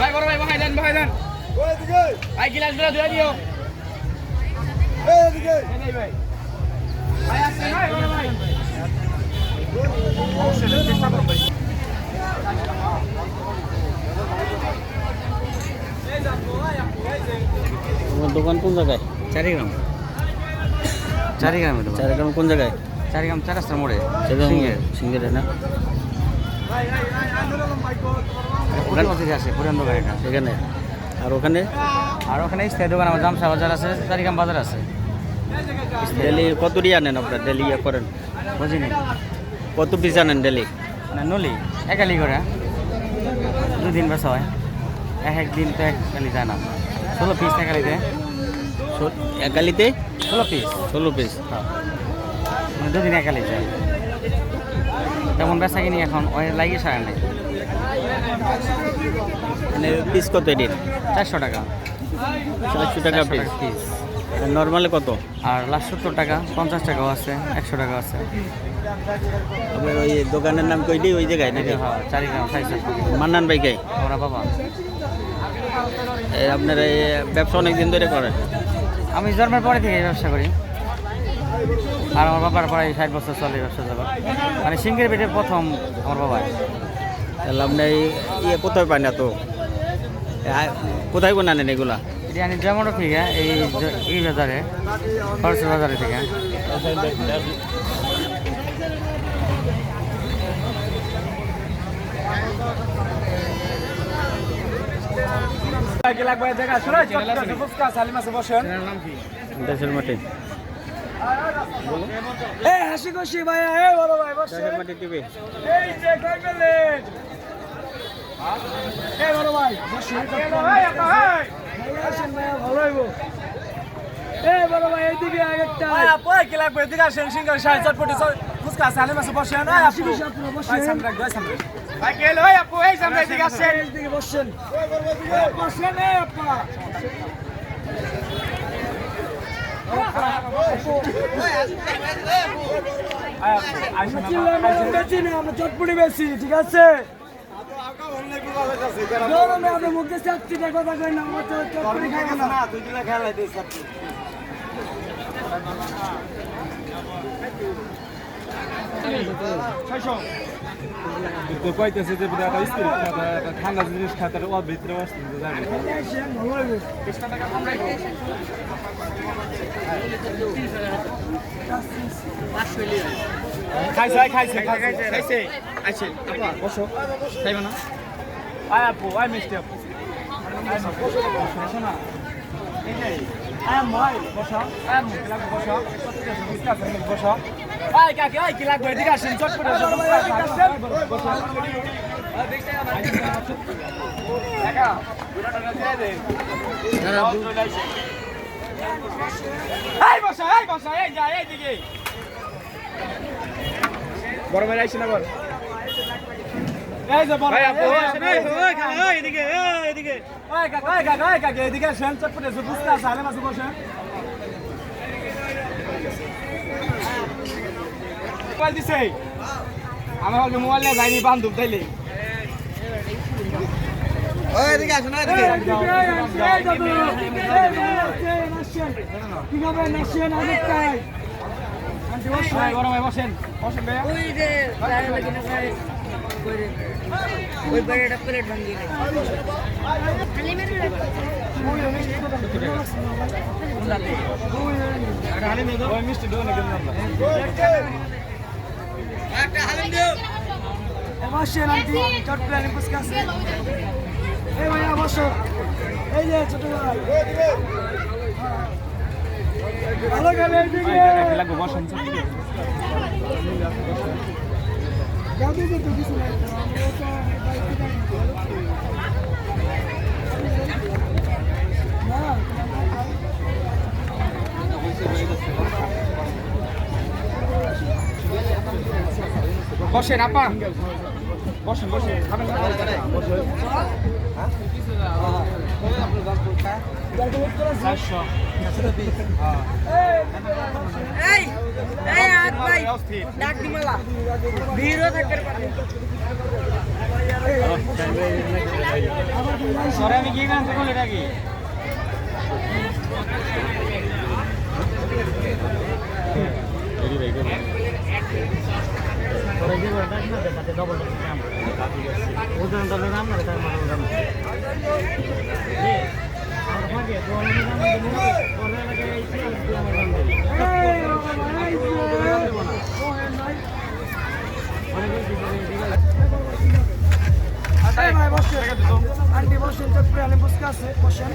ভাই বড় ভাই বহাই দেন বহাই দেন। ভাই গিলাসগুলো ধুয়ে দিও। চেষ্টা ভাই তোমার দোকান কোন জায়গায়? চারিগ্রাম। চারিগ্রামে চারিগ্রাম কোন জায়গায়? চারিগ্রাম চার রাস্তার মোড়ে। চারিগ্রাম সিঙ্গের না? আসে পুরান দোকান। এটা সেখানে আর ওখানে? আর ওখানে স্থায়ী দোকান আমার জামসা বাজার আছে চারিগ্রাম বাজার আছে। ডেলি কত দিয়ে আনেন আপনার? ডেলি ইয়ে করেন? বুঝিনি কত পিস আনেন ডেলি? না নলি। একালি করে। দুই দিন বেচা হয়। এক এক দিন তো এক কালি যায় না। ষোলো পিস একালিতে। একালিতে? ষোলো পিস ষোলো পিস মানে দুদিন একালি যায়। তেমন বেচা কিনি এখন ওই লাগিয়ে সারা নেই। মানে পিস কত এদিন চারশো টাকা। চারশো টাকা পিস পিস নর্মালে কত? আর লাস্ট সত্তর টাকা পঞ্চাশ টাকাও আছে একশো টাকা আছে। আবার ওই দোকানের নাম কই দিই ওই জায়গায় নাকি? হ্যাঁ চারিগ্রাম সাইজ মান্নান গাই ওরা বাবা। আপনার এই ব্যবসা অনেক দিন ধরে করেন আমি জন্মের পরে থেকে ব্যবসা করি। আর আমার বাবার প্রায় ষাট বছর চলে ব্যবসা জগৎ মানে সিঙ্গের পেটে প্রথম আমার বাবা। তাহলে আপনি ইয়ে কোথায় পান না তো কোথায় আনেন এগুলা? এটি আনি থেকে এই এই বাজারে খরচ বাজারে থেকে। দেশের মাটি। হাসি খুশি ভাইয়া বড় ভাই বসে। মাটি টিভি এই যে কই পেলেন এই বড় ভাই বসে ভাই আসেন ভাইয়া ভালো হইব এই বড় ভাই এইদিকে আরেকটা ভাই আপু কি লাগবে? এদিকে আসেন সিঙ্গার শাড়ি চটপটি ফুচকা সালে মাসে বসেন এই আপু। ভাই সামনে রাখ, ভাই সামনে ভাই গেল ভাই আপু এই সামনে দিকে আসছেন এইদিকে বসেন। এই বসেন এই আপা। আমরা চিল্লানো বেশি না আমরা চটপটি বেশি ঠিক আছে? কইতেছে যে একটা ঠান্ডা জিনিস খাতার ওর ভিতরে যাবে হইবে। খাইছে খাইছে খাইছে। খাইছে আইছে আপা বসো। খাইবা না? আয় আপু আয় মিষ্টি আপু আয় মা, বসো, বসো, বসো না। এই যে, আয় আয়, বসো। আয় কি লাগবে, বসো। বুঝতে পারছেন, বসো। আয় কাকি, আয়, কি লাগবে, এদিকে আসেন, বুঝতে পারছেন, বসো। এই বসো, এই বসো, এই যা, এইদিকে। ভাই আইসি না বল আমার হলে মোবাইল নিয়ে যাইনি বান্ধব তাইলে বসেন বসেন ভাইয়া ওই বাইরেটা প্লেট ভাঙিয়ে আন্টি, চটপটি আনি ফুচকা আছে। এই ভাইয়া, বসো। এই যে ছোট ভাই। ভালো খেলে বসেন আপা। বসেন বসেন। খাবেন চারশো। এই এই। ভাই ডাক দিমালা ভিড়ও থাকতে পারে সরে আমি কি গান করলে নাকি এই ভাই বসেন আন্টি বসেন চট্টগ্রামে বসে আছে বসেন।